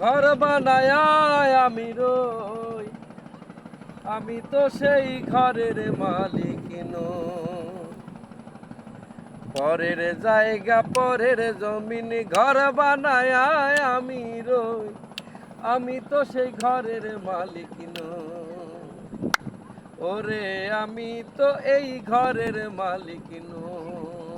ঘর বানায় আমি রই আমি তো সেই ঘরের মালিক। পরের জায়গা, পরের জমিন ঘর বানায় আমি রই আমি তো সেই ঘরের মালিক। ওরে, আমি তো এই ঘরের মালিক নই।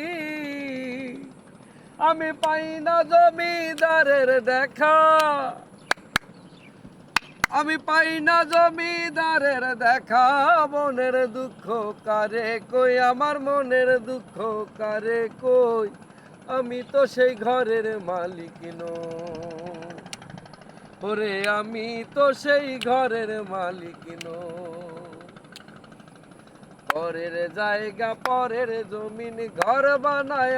আমি পাই না জমিদারের দেখা আমি পাই না জমিদারের দেখা মনের দুঃখ কারে কই আমার মনের দুঃখ কারে কই আমি তো সেই ঘরের মালিক নই। ওরে, আমি তো সেই ঘরের মালিক নই। পরের জায়গা, পরের জমিন ঘর বানায়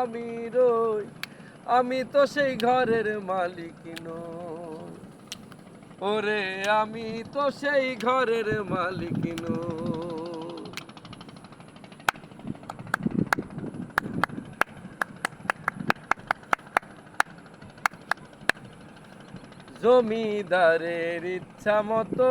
আমি রই। আমি তো সেই ঘরের মালিক নই। ওরে, আমি তো সেই ঘরের মালিক নই। জমিদারের ইচ্ছা মতো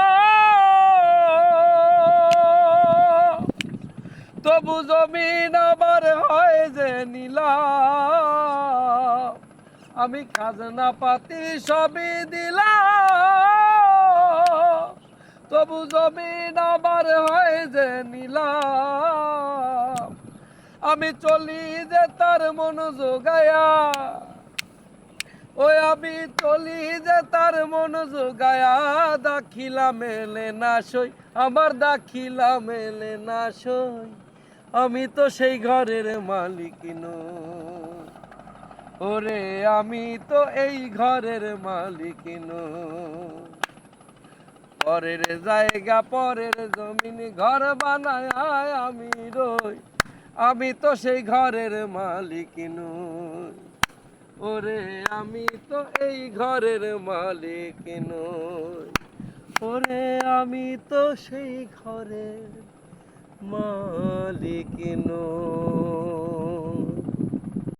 তবু জমিন আবার হয় যে নিলাম। আমি খাজনা পাতি সবই দিলাম। তবু জমিন আবার হয় যে নিলাম। আমি চলি যে তার মন যোগায়া ওই আমি চলি যে তার মন যোগায়া দাখিলা মেলে না সই, আমার দাখিলা মেলে না সই। আমি তো সেই ঘরের মালিক নই। ওরে, আমি তো এই ঘরের মালিক নই। পরের জায়গা, পরের জমিন, ঘর বানায় আমি রই আমি তো সেই ঘরের মালিক নই ওরে, আমি তো এই ঘরের মালিক নই ওরে, আমি তো সেই ঘরের মালিক নই